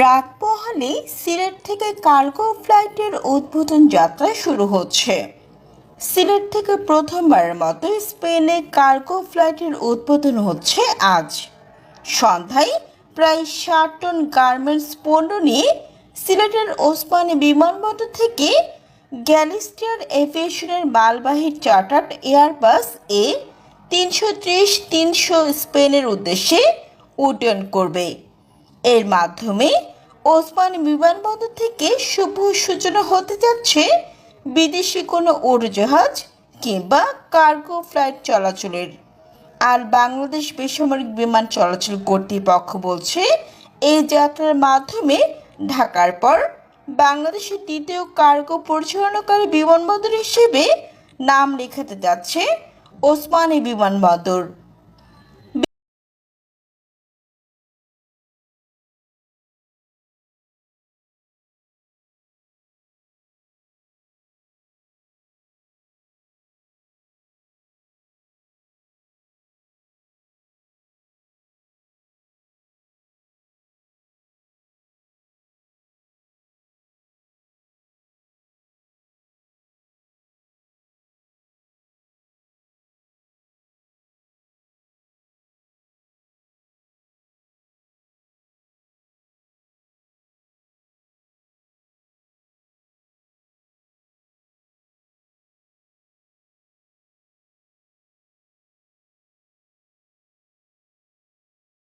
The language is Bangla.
রাত পোহালে সিলেট থেকে কার্গো ফ্লাইটের উদ্বোধন যাত্রা শুরু হচ্ছে। সিলেট থেকে প্রথমবারের মতো স্পেনে কার্গো ফ্লাইটের উদ্বোধন হচ্ছে আজ। সন্ধ্যায় প্রায় ষাট টন গার্মেন্টস পণ্য নিয়ে সিলেটের ওসমানী বিমানবন্দর থেকে গ্যালিস্টিয়ার এভিয়েশনের মালবাহী চার্টার্ড এয়ারবাস এ তিনশো ত্রিশ, তিনশো স্পেনের উদ্দেশ্যে উড্ডয়ন করবে। এর মাধ্যমে ওসমান বিমানবন্দর থেকে শুভ সূচনা হতে যাচ্ছে বিদেশি কোনো উড়োজাহাজ কিংবা কার্গো ফ্লাইট চলাচলের। আর বাংলাদেশ বেসামরিক বিমান চলাচল কর্তৃপক্ষ বলছে এই যাত্রার মাধ্যমে ঢাকার পর বাংলাদেশের দ্বিতীয় কার্গো পরিচালনাকারী বিমানবন্দর হিসেবে নাম লেখাতে যাচ্ছে ওসমানী বিমানবন্দর